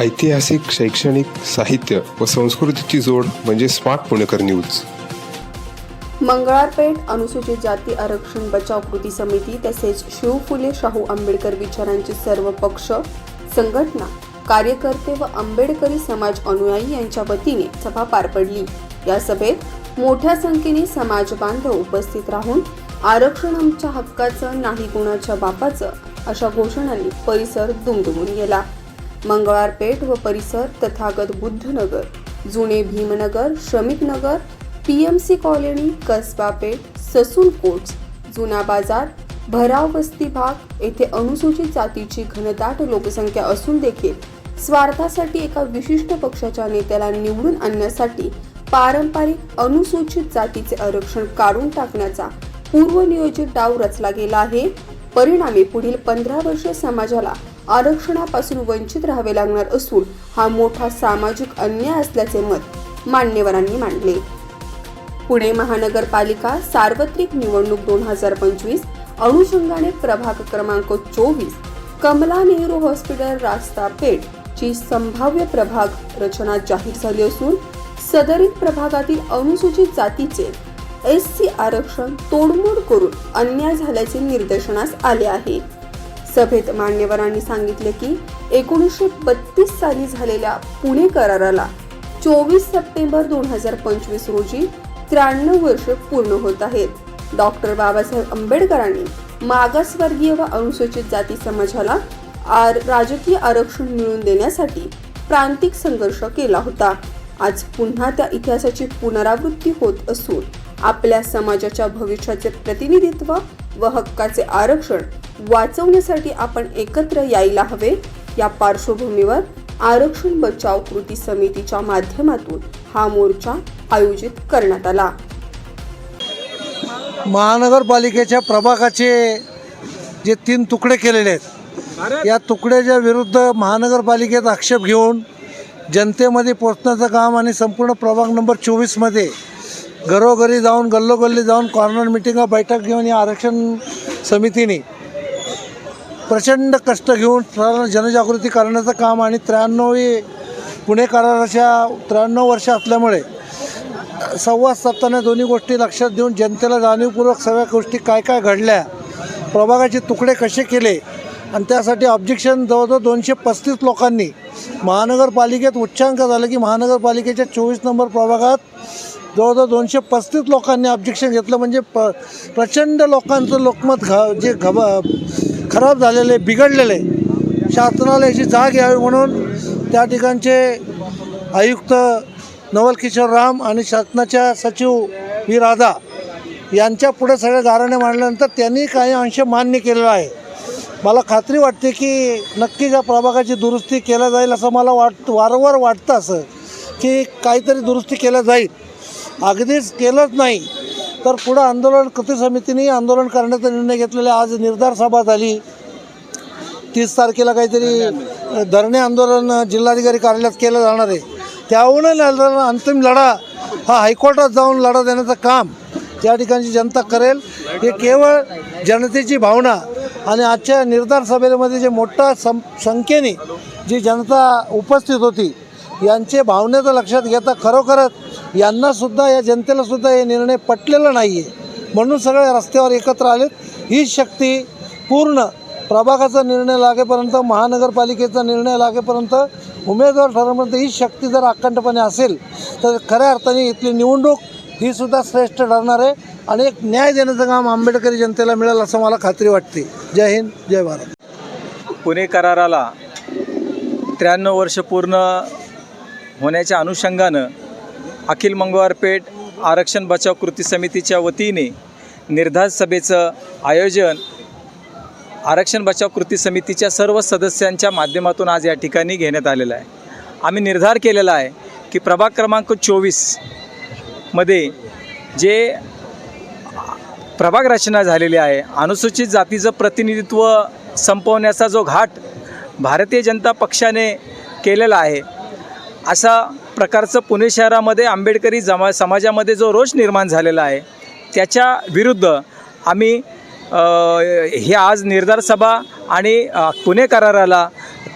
ऐतिहासिक शैक्षणिक साहित्य व संस्कृतीची जोड म्हणजे स्मार्ट पुणेकर न्यूज. मंगळारपेठ अनुसूचित जाती आरक्षण बचाव कृती समिती तसेच शिव फुले शाहू आंबेडकर विचारांचे सर्व पक्ष संघटना कार्यकर्ते व आंबेडकरी समाज अनुयायी यांच्या वतीने सभा पार पडली. या सभेत मोठ्या संख्येने समाज बांधव उपस्थित राहून आरक्षण आमच्या हक्काचं नाही कुणाच्या बापाचं अशा घोषणांनी परिसर दुमदुमून गेला. मंगळारपेठ व परिसर तथागत बुद्धनगर जुने Bhimnagar Shramik Nagar C colony Kasba Peth Sassoon quotes जुना बाजार भराव वस्ती भाग येथे अनुसूचित जातीची घनदाट लोकसंख्या असून देखील स्वार्थासाठी एका विशिष्ट पक्षाच्या नेत्याला निवडून आणण्यासाठी पारंपरिक अनुसूचित जातीचे आरक्षण काढून टाकण्याचा पूर्वनियोजित डाव रचला गेला आहे. परिणामी पुढील पंधरा वर्ष समाजाला आरक्षणापासून वंचित राहावे लागणार असून हा मोठा सामाजिक अन्याय असल्याचे मत मान्यवरांनी मांडले. पुणे महानगरपालिका सार्वत्रिक निवडणूक दोन हजार पंचवीस अनुषंगाने प्रभाग क्रमांक चोवीस कमला नेहरू हॉस्पिटल रास्ता पेठ ची संभाव्य प्रभाग रचना जाहीर झाली असून सदरीत प्रभागातील अनुसूचित जातीचे एस सी आरक्षण तोडमोड करून अन्याय झाल्याचे निदर्शनास आले आहे. सभेत मान्यवरांनी सांगितले की एकोणीसशे बत्तीस साली झालेल्या पुणे कराराला चोवीस सप्टेंबर दोन हजार पंचवीस रोजी त्र्याण्णव वर्ष पूर्ण होत आहेत. डॉक्टर बाबासाहेब आंबेडकरांनी मागासवर्गीय व अनुसूचित जाती समाजाला आर राजकीय आरक्षण मिळवून देण्यासाठी प्रांतिक संघर्ष केला होता. आज पुन्हा त्या इतिहासाची पुनरावृत्ती होत असून आपल्या समाजाच्या भविष्याचे प्रतिनिधित्व व हक्काचे आरक्षण वाचवण्यासाठी आपण एकत्र यायला हवे. या पार्श्वभूमीवर आरक्षण बचाव कृती समितीच्या माध्यमातून हा मोर्चा आयोजित करण्यात आला. महानगरपालिकेच्या प्रभागाचे जे तीन तुकडे केलेले आहेत या तुकड्याच्या विरुद्ध महानगरपालिकेत आक्षेप घेऊन जनतेमध्ये पोचण्याचं काम आणि संपूर्ण प्रभाग नंबर चोवीसमध्ये घरोघरी जाऊन गल्लोगल्ली जाऊन कॉर्नर मिटिंगा बैठक घेऊन या आरक्षण समितीने प्रचंड कष्ट घेऊन जनजागृती करण्याचं काम आणि त्र्याण्णवी पुणे कराराच्या त्र्याण्णव वर्ष असल्यामुळे संवाद साधताना दोन्ही गोष्टी लक्षात देऊन जनतेला जाणीवपूर्वक सगळ्या गोष्टी काय काय घडल्या प्रभागाचे तुकडे कसे केले आणि त्यासाठी ऑब्जेक्शन जवळजवळ दोनशे पस्तीस लोकांनी महानगरपालिकेत उच्चांक झालं की महानगरपालिकेच्या चोवीस नंबर प्रभागात जवळजवळ दोनशे पस्तीस लोकांनी ऑब्जेक्शन घेतलं. म्हणजे प प्रचंड लोकांचं लोकमत घा जे घब खराब झालेले बिघडलेले. शासनाला याची जाग यावी म्हणून त्या ठिकाणचे आयुक्त नवल किशोर राम आणि शासनाच्या सचिव व्ही राधा यांच्या पुढे सगळ्या दाराने मांडल्यानंतर त्यांनी काही अंश मान्य केलेला आहे. मला खात्री वाटते की नक्कीच या प्रभागाची दुरुस्ती केल्या जाईल असं मला वाट वारंवार वाटतं असं की काहीतरी दुरुस्ती केल्या जाईल. अगदीच केलंच नाही. तर पुढं आंदोलन कृती समितीने आंदोलन करण्याचा निर्णय घेतलेला आज निर्धार सभा झाली. तीस तारखेला काहीतरी धरणे आंदोलन जिल्हाधिकारी कार्यालयात केलं जाणार आहे. त्याहूनही अंतिम लढा हा हायकोर्टात जाऊन लढा देण्याचं काम त्या ठिकाणची जनता करेल. हे केवळ जनतेची भावना आणि आजच्या निर्धार सभेमध्ये जे मोठ्या सं संख्येने जी जनता उपस्थित होती यांचे भावनेचं लक्षात घेता खरोखरच यांनासुद्धा या जनतेलासुद्धा हे निर्णय पटलेला नाही आहे म्हणून सगळे रस्त्यावर एकत्र आलेत. ही शक्ती पूर्ण प्रभागाचा निर्णय लागेपर्यंत महानगरपालिकेचा निर्णय लागेपर्यंत उमेदवार ठरवपर्यंत ही शक्ती जर अखंडपणे असेल तर खऱ्या अर्थाने इथली निवडणूक ही सुद्धा श्रेष्ठ ठरणार आहे आणि एक न्याय देण्याचं काम आंबेडकरी जनतेला मिळेल असं मला खात्री वाटते. जय हिंद जय भारत. पुणे कराराला त्र्याण्णव वर्ष पूर्ण होण्याच्या अनुषंगानं अखिल मंगळवारपेठ आरक्षण बचाव कृती समितीच्या वतीने निर्धार सभेचं आयोजन आरक्षण बचाव कृती समितीच्या सर्व सदस्यांच्या माध्यमातून आज या ठिकाणी घेण्यात आलेलं आहे. आम्ही निर्धार केलेला आहे की प्रभाग क्रमांक चोवीसमध्ये जे प्रभाग रचना झालेली आहे अनुसूचित जातीचं प्रतिनिधित्व संपवण्याचा जो घाट भारतीय जनता पक्षाने केलेला आहे असा प्रकारचं पुणे शहरामध्ये आंबेडकरी जमा समाजामध्ये जो रोष निर्माण झालेला आहे त्याच्या विरुद्ध आम्ही हे आज निर्धार सभा आणि पुणे कराराला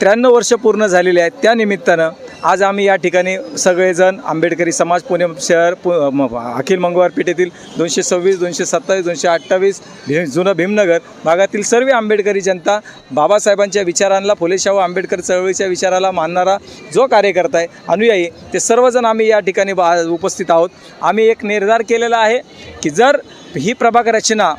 त्र्याण्णव वर्ष पूर्ण झालेली आहेत. त्या निमित्तानं आज आम्ही या ठिकाणी सगळेजण आंबेडकरी समाज पुणे शहर पु म- अखिल मंगळवार पेठेतील दोनशे सव्वीस दोनशे सत्तावीस दोनशे अठ्ठावीस भीम जुनं भीमनगर भागातील सर्व आंबेडकरी जनता बाबासाहेबांच्या विचारांना फुले शाहू आंबेडकर चळवळीच्या विचाराला मानणारा जो कार्यकर्ता आहे अनुयायी ते सर्वजण आम्ही या ठिकाणी बा उपस्थित आहोत. आम्ही एक निर्धार केलेला आहे की जर ही प्रभाग रचना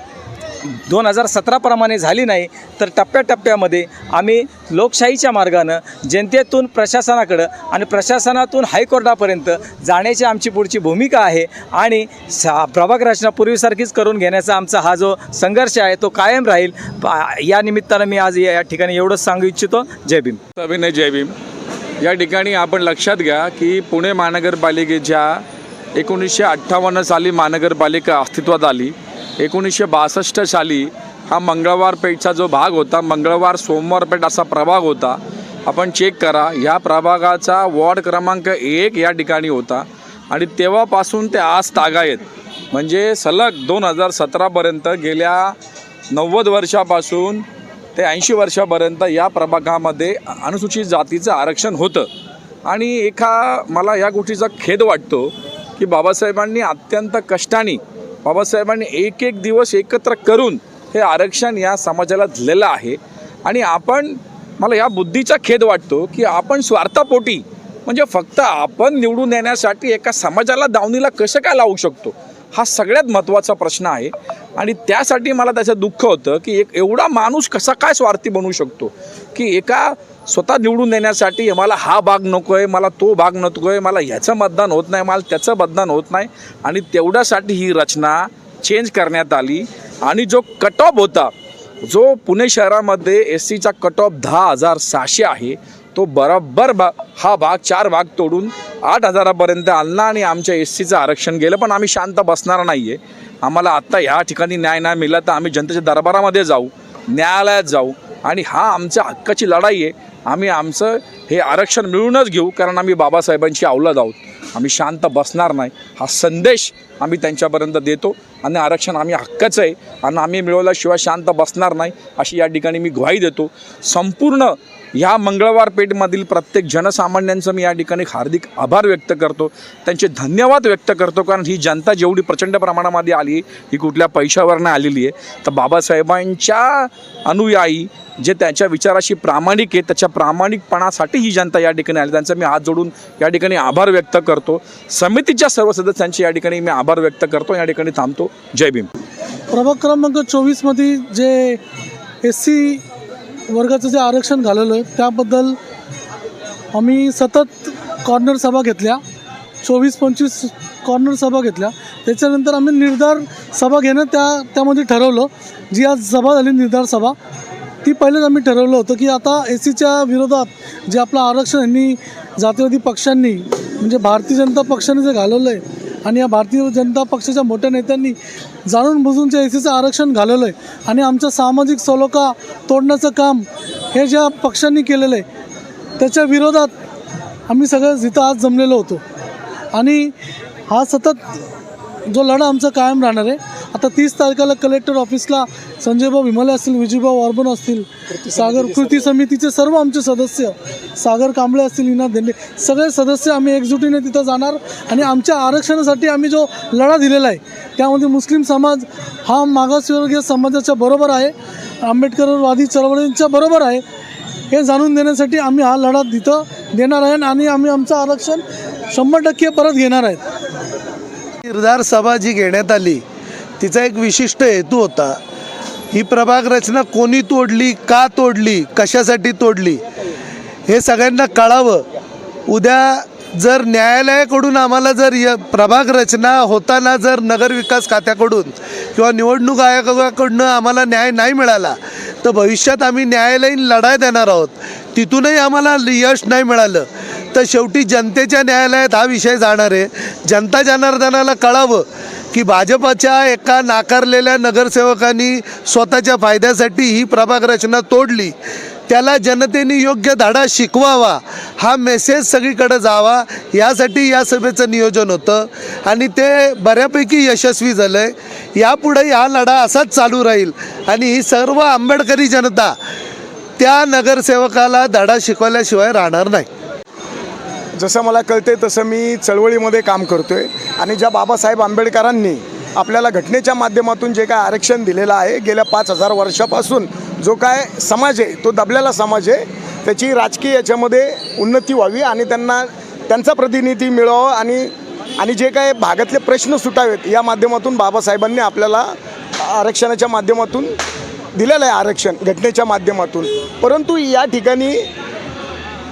दोन हजार सतराप्रमाणे झाली नाही तर टप्प्याटप्प्यामध्ये आम्ही लोकशाहीच्या मार्गानं जनतेतून प्रशासनाकडं आणि प्रशासनातून हायकोर्टापर्यंत जाण्याची आमची पुढची भूमिका आहे आणि सा प्रभाग रचना पूर्वीसारखीच करून घेण्याचा आमचा हा जो संघर्ष आहे तो कायम राहील. या निमित्तानं मी आज या ठिकाणी एवढंच सांगू इच्छितो. जय भीम. अभिनय जय भीम. या ठिकाणी आपण लक्षात घ्या की पुणे महानगरपालिकेच्या एकोणीसशे अठ्ठावन्न साली महानगरपालिका अस्तित्वात आली. एकोणीसशे बासष्ट साली हा मंगळवार पेठचा जो भाग होता मंगळवार सोमवार पेठ असा प्रभाग होता. आपण चेक करा ह्या प्रभागाचा वॉर्ड क्रमांक एक या ठिकाणी होता. आणि तेव्हापासून ते आज तागायत म्हणजे सलग दोन हजार सतरापर्यंत गेल्या नव्वद वर्षापासून ते ऐंशी वर्षापर्यंत या प्रभागामध्ये अनुसूचित जातीचं आरक्षण होतं. आणि एका मला या गोष्टीचा खेद वाटतो की बाबासाहेबांनी अत्यंत कष्टाने बाबासाहेबांनी एक एक दिवस एकत्र करून हे आरक्षण या समाजाला दिलेलं आहे. आणि आपण मला या बुद्धीचा खेद वाटतो की आपण स्वार्थापोटी म्हणजे फक्त आपण निवडून येण्यासाठी एका समाजाला दावणीला कसं काय लावू शकतो? हा सगळ्यात महत्त्वाचा प्रश्न आहे. आणि त्यासाठी मला त्याचं दुःख होतं की एक एवढा माणूस कसा काय स्वार्थी बनू शकतो? की एका स्वतः निवडून देण्यासाठी मला हा भाग नको आहे मला तो भाग नको आहे मला ह्याचं मतदान होत नाही मला त्याचं मतदान होत नाही. आणि तेवढ्यासाठी ही रचना चेंज करण्यात आली. आणि जो कट ऑफ होता जो पुणे शहरामध्ये एस सीचा कट ऑफ दहा हजार सहाशे आहे तो बरोबर भा हा भाग चार भाग तोडून आठ हजारापर्यंत आणला आणि आमच्या एस सीचं आरक्षण गेलं. पण आम्ही शांत बसणार नाही आहे आम्हाला आत्ता ह्या ठिकाणी न्याय नाही मिळाला तर आम्ही जनतेच्या दरबारामध्ये जाऊ न्यायालयात जाऊ. आणि हा आमच्या हक्काची लढाई आहे. आम्ही आमचं हे आरक्षण मिळूनच घेऊ कारण आम्ही बाबासाहेबांची अवलाद आहोत. आम्ही शांत बसणार नाही. हा संदेश आम्ही त्यांच्यापर्यंत देतो आणि आरक्षण आम्ही हक्काचं आहे. आणि आम्ही मिळवल्याशिवाय शांत बसणार नाही अशी या ठिकाणी मी ग्वाही देतो. संपूर्ण ह्या मंगळवार पेठमधील प्रत्येक जनसामान्यांचं मी या ठिकाणी हार्दिक आभार व्यक्त करतो. त्यांचे धन्यवाद व्यक्त करतो कारण ही जनता जेवढी प्रचंड प्रमाणामध्ये आली ही कुठल्या पैशावरनं आलेली आहे. तर बाबासाहेबांच्या अनुयायी जे त्याच्या विचाराशी प्रामाणिक आहे त्याच्या प्रामाणिकपणासाठी ही जनता या ठिकाणी आली. त्यांचा मी हात जोडून या ठिकाणी आभार व्यक्त करतो. समितीच्या सर्व सदस्यांचे या ठिकाणी मी आभार व्यक्त करतो. या ठिकाणी थांबतो. जय भीम. प्रभाग क्रमांक चोवीसमध्ये जे एस सी वर्गाचं जे आरक्षण झालेलं आहे त्याबद्दल आम्ही सतत कॉर्नर सभा घेतल्या. चोवीस पंचवीस कॉर्नर सभा घेतल्या. त्याच्यानंतर आम्ही निर्धार सभा घेणं त्या त्यामध्ये ठरवलं. जी आज सभा झाली निर्धार सभा ती पहिलेच आम्ही ठरवलं होतं की आता एस सीच्या विरोधात जे आपलं आरक्षण यांनी जातीवादी पक्षांनी म्हणजे भारतीय जनता पक्षाने जे घालवलं आहे आणि या भारतीय जनता पक्षाच्या मोठ्या नेत्यांनी जाणून बुजून जे एस सीचं आरक्षण घालवलं आहे आणि आमचा सामाजिक सलोखा तोडण्याचं काम हे ज्या पक्षांनी केलेलं आहे त्याच्या विरोधात आम्ही सगळं जिथं आज जमलेलो होतो. आणि हा सतत जो लढा आमचा कायम राहणार आहे आता तीस तारखेला कलेक्टर ऑफिसला संजयभाऊ विमले असतील विजयभाऊ ऑर्बन असतील सागर कृती समितीचे सर्व आमचे सदस्य सागर कांबळे असतील इना धेंडे सगळे सदस्य आम्ही एकजुटीने तिथं जाणार आणि आमच्या आरक्षणासाठी आम्ही जो लढा दिलेला आहे त्यामध्ये मुस्लिम समाज हा मागासवर्गीय समाजाच्या बरोबर आहे आंबेडकरवादी चळवळींच्या बरोबर आहे हे जाणून देण्यासाठी आम्ही हा लढा तिथं देणार आहे आणि आम्ही आमचं आरक्षण शंभर टक्के परत घेणार आहेत. निर्धार सभा जी घेण्यात आली. तिचा एक विशिष्ट हेतू होता. ही प्रभाग रचना कोणी तोडली का तोडली कशासाठी तोडली हे सगळ्यांना कळावं. उद्या जर न्यायालयाकडून आम्हाला जर य प्रभाग रचना होताना जर नगरविकास खात्याकडून किंवा निवडणूक आयोगाकडनं आम्हाला न्याय नाही मिळाला तर भविष्यात आम्ही न्यायालयीन लढाई देणार आहोत. तिथूनही आम्हाला यश नाही मिळालं. तर शेवटी जनतेच्या न्यायालयात हा विषय जाणार आहे. जनता जनार्दनाला कळावं. की भाजपाच्या एका नाकारलेल्या नगरसेवकांनी स्वतःच्या फायद्यासाठी ही प्रभाग रचना तोडली. त्याला जनतेने योग्य धडा शिकवावा हा मेसेज सगळीकडे जावा यासाठी या सभेचं नियोजन होतं. आणि ते बऱ्यापैकी यशस्वी झालं आहे यापुढे हा लढा असाच चालू राहील. आणि ही सर्व आंबेडकरी जनता त्या नगरसेवकाला धडा शिकवल्याशिवाय राहणार नाही. जसं मला कळते तसं मी चळवळीमध्ये काम करतोय. आणि ज्या बाबासाहेब आंबेडकरांनी आपल्याला घटनेच्या माध्यमातून जे काय आरक्षण दिलेलं आहे गेल्या पाच हजार वर्षापासून जो काय समाज आहे तो दबलेला समाज आहे त्याची राजकीय याच्यामध्ये उन्नती व्हावी आणि त्यांना त्यांचा प्रतिनिधी मिळावं आणि आणि जे काय भागातले प्रश्न सुटावेत या माध्यमातून बाबासाहेबांनी आपल्याला आरक्षणाच्या माध्यमातून दिलेलं आहे आरक्षण घटनेच्या माध्यमातून. परंतु या ठिकाणी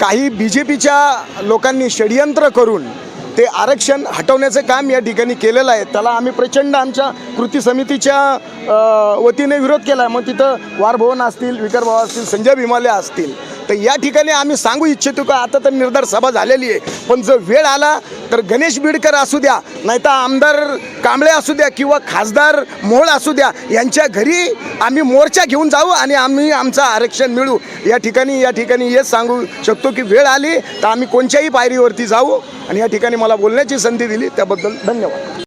काही बी जे पीच्या लोकांनी षडयंत्र करून ते आरक्षण हटवण्याचं काम या ठिकाणी केलेलं आहे. त्याला आम्ही प्रचंड आमच्या कृती समितीच्या वतीने विरोध केला. आहे मग तिथं वारभवन असतील विकारभाव असतील संजय भिमाले असतील. तर या ठिकाणी आम्ही सांगू इच्छितो का आता तर निर्धार सभा झालेली आहे. पण जर वेळ आला तर गणेश बिडकर असू द्या नाहीतर आमदार कांबळे असू द्या किंवा खासदार मोहोळ असू द्या यांच्या घरी आम्ही मोर्चा घेऊन जाऊ आणि आम्ही आमचं आरक्षण मिळू. या ठिकाणी या ठिकाणी हेच सांगू शकतो की वेळ आली तर आम्ही कोणत्याही पायरीवरती जाऊ आणि या ठिकाणी मला बोलण्याची संधी दिली. त्याबद्दल धन्यवाद.